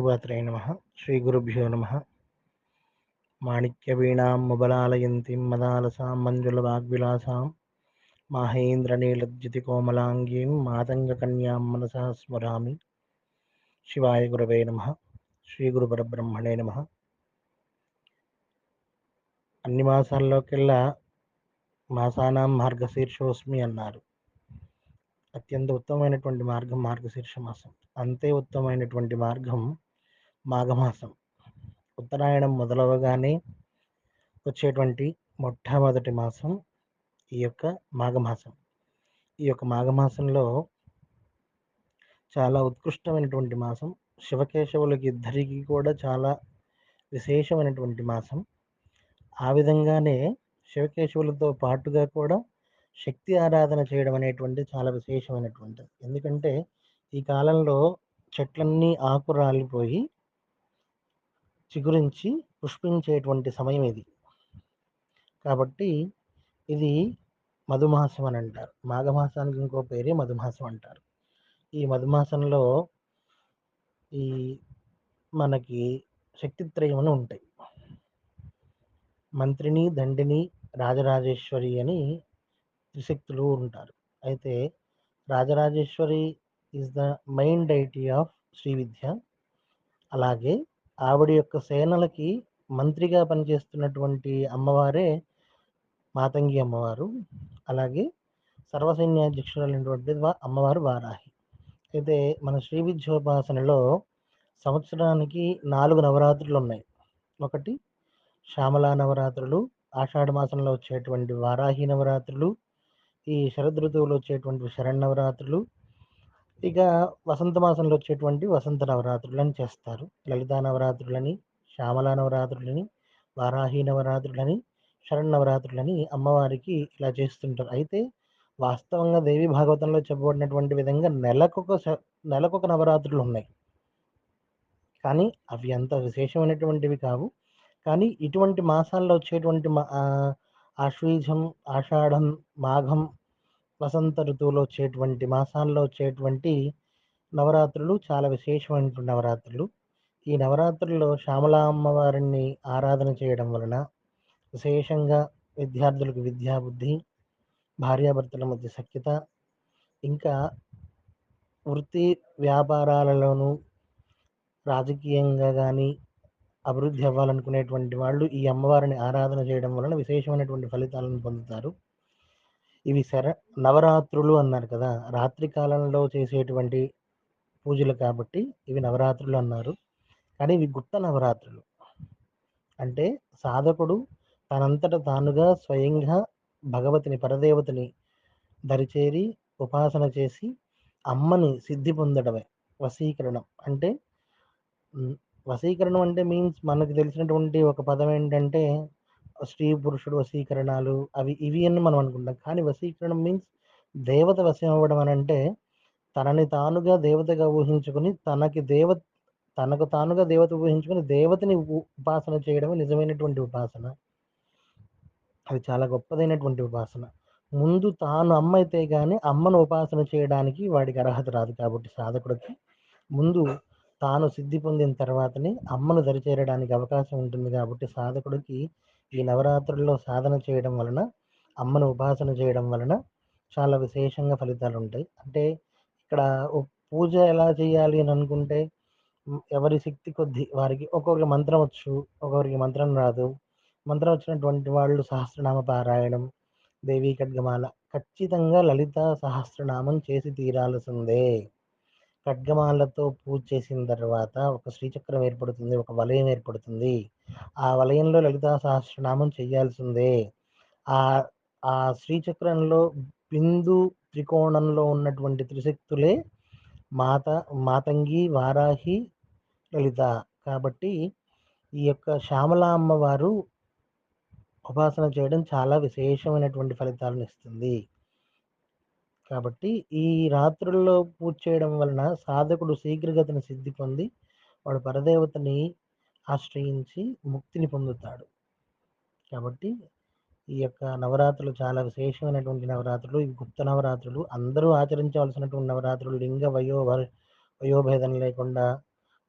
శ్రీమాత్రే నమ శ్రీ గురుభ్యో నమ మాణిక్యవీణాం ముబలాలయంతిం మదాలసాం మంజులవాగ్విలాసాం మాహేంద్రనీలజ్యుతికోమలాంగీం మాతంగకన్యాం మనసా స్మరామి శివాయ గురవే నమ శ్రీ గురుపరబ్రహ్మణే నమ అన్ని మాసాల్లోకెల్లా మాసానాం మార్గశీర్షోస్మి అన్నారు అత్యంత ఉత్తమమైనటువంటి మార్గం మార్గశీర్ష మాసం అంతే ఉత్తమమైనటువంటి మార్గం మాఘమాసం. ఉత్తరాయణం మొదలవగానే వచ్చేటువంటి మొట్టమొదటి మాసం ఈ యొక్క మాఘమాసం. ఈ యొక్క మాఘమాసంలో చాలా ఉత్కృష్టమైనటువంటి మాసం. శివకేశవులకి ఇద్దరికి కూడా చాలా విశేషమైనటువంటి మాసం. ఆ విధంగానే శివకేశవులతో పాటుగా కూడా శక్తి ఆరాధన చేయడం అనేటువంటి చాలా విశేషమైనటువంటిది. ఎందుకంటే ఈ కాలంలో చెట్లన్నీ ఆకు రాలిపోయి చిగురించి పుష్పించేటువంటి సమయం ఇది. కాబట్టి ఇది మధుమాసం అని అంటారు. మాఘమాసానికి ఇంకో పేరే మధుమాసం అంటారు. ఈ మధుమాసంలో ఈ మనకి శక్తిత్రయం ఉంటాయి. మంత్రిని దండిని రాజరాజేశ్వరి అని త్రిశక్తులు ఉంటారు. అయితే Rajarajeshwari is the main deity of Shri Vidya. అలాగే ఆవిడ యొక్క సేనలకి మంత్రిగా పనిచేస్తున్నటువంటి అమ్మవారే మాతంగి అమ్మవారు. అలాగే సర్వసైన్యాధ్యక్షురాలైనటువంటి వా- అమ్మవారు వారాహి. అయితే మన శ్రీ విద్యోపాసనలో సంవత్సరానికి నాలుగు నవరాత్రులు ఉన్నాయి ఒకటి శ్యామలా నవరాత్రులు ఆషాఢ మాసంలో వచ్చేటువంటి వారాహి నవరాత్రులు ఈ శరదృతువులో వచ్చేటువంటి శరణ్ నవరాత్రులు ఇక వసంత మాసంలో వచ్చేటువంటి వసంత నవరాత్రులని చేస్తారు. లలితా నవరాత్రులని శ్యామల నవరాత్రులని వారాహి నవరాత్రులని శరణ్ నవరాత్రులని అమ్మవారికి ఇలా చేస్తుంటారు. అయితే వాస్తవంగా దేవి భాగవతంలో చెప్పబడినటువంటి విధంగా నెలకొక నెలకొక నవరాత్రులు ఉన్నాయి. కానీ అవి అంత విశేషమైనటువంటివి కావు. కానీ ఇటువంటి మాసాల్లో వచ్చేటువంటి మా- ఆశ్వీజం ఆషాఢం మాఘం వసంత ఋతువులో వచ్చేటువంటి మాసాల్లో వచ్చేటువంటి నవరాత్రులు చాలా విశేషమైనటువంటి నవరాత్రులు. ఈ నవరాత్రుల్లో శ్యామల అమ్మవారిని ఆరాధన చేయడం వలన విశేషంగా విద్యార్థులకు విద్యాబుద్ధి భార్యాభర్తల మధ్య సఖ్యత ఇంకా వృత్తి వ్యాపారాలలోనూ రాజకీయంగా కానీ అభివృద్ధి అవ్వాలనుకునేటువంటి వాళ్ళు ఈ అమ్మవారిని ఆరాధన చేయడం వలన విశేషమైనటువంటి ఫలితాలను పొందుతారు. ఇవి శర నవరాత్రులు అన్నారు కదా. రాత్రి కాలంలో చేసేటువంటి పూజలు కాబట్టి ఇవి నవరాత్రులు అన్నారు. కానీ ఇవి గుప్త నవరాత్రులు. అంటే సాధకుడు తనంతట తానుగా స్వయంగా భగవతిని పరదేవతని దరిచేరి ఉపాసన చేసి అమ్మని సిద్ధి పొందడమే వశీకరణం. అంటే వశీకరణం అంటే మీన్స్ మనకు తెలిసినటువంటి ఒక పదం ఏంటంటే స్త్రీ పురుషుడు వశీకరణాలు అవి ఇవి అని మనం అనుకుంటాం. కానీ వశీకరణం మీన్స్ దేవత వశం అవ్వడం అని అంటే తనని తానుగా దేవతగా ఊహించుకుని తనకి దేవ తనకు తానుగా దేవత ఊహించుకుని దేవతని ఉపాసన చేయడమే నిజమైనటువంటి ఉపాసన. అది చాలా గొప్పదైనటువంటి ఉపాసన. ముందు తాను అమ్మ అయితే కానీ అమ్మను ఉపాసన చేయడానికి వాడికి అర్హత రాదు కాబట్టి సాధకుడికి. ముందు తాను సిద్ధి పొందిన తర్వాతనే అమ్మను దరిచేరడానికి అవకాశం ఉంటుంది కాబట్టి సాధకుడికి ఈ నవరాత్రుల్లో సాధన చేయడం వలన అమ్మను ఉపాసన చేయడం వలన చాలా విశేషంగా ఫలితాలు ఉంటాయి అంటే ఇక్కడ పూజ ఎలా చేయాలి అని అనుకుంటే ఎవరి శక్తి కొద్ది వారికి ఒక్కొక్కరికి మంత్రం వచ్చు ఒక్కొక్కరికి మంత్రం రాదు. మంత్రం వచ్చినటువంటి వాళ్ళు సహస్రనామ పారాయణం దేవీ ఖడ్గమాల ఖచ్చితంగా లలిత సహస్రనామం చేసి తీరాల్సిందే. ఖడ్గమాలతో పూజ చేసిన తర్వాత ఒక శ్రీచక్రం ఏర్పడుతుంది ఒక వలయం ఏర్పడుతుంది. ఆ వలయంలో లలితా సహస్రనామం చేయాల్సిందే. ఆ ఆ శ్రీచక్రంలో బిందు త్రికోణంలో ఉన్నటువంటి త్రిశక్తులే మాత మాతంగి వారాహి లలిత. కాబట్టి ఈ యొక్క శ్యామల అమ్మవారు ఉపాసన చేయడం చాలా విశేషమైనటువంటి ఫలితాలను ఇస్తుంది. కాబట్టి ఈ రాత్రుల్లో పూజ చేయడం వలన సాధకుడు శీఘ్రగతిని సిద్ధి పొంది వాడు పరదేవతని ఆశ్రయించి ముక్తిని పొందుతాడు. కాబట్టి ఈ యొక్క నవరాత్రులు చాలా విశేషమైనటువంటి నవరాత్రులు. ఈ గుప్త నవరాత్రులు అందరూ ఆచరించవలసినటువంటి నవరాత్రులు. లింగ వయో వయోభేదం లేకుండా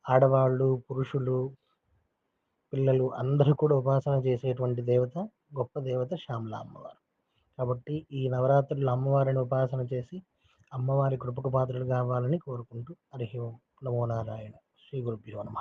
ఆడవాళ్ళు పురుషులు పిల్లలు అందరూ కూడా ఉపాసన చేసేటువంటి దేవత గొప్ప దేవత శ్యామల అమ్మవారు. కాబట్టి ఈ నవరాత్రులు అమ్మవారిని ఉపాసన చేసి అమ్మవారి కృపకు పాత్రలు కావాలని కోరుకుంటూ హరి ఓం నమో నారాయణ శ్రీ గురుభ్యో నమ.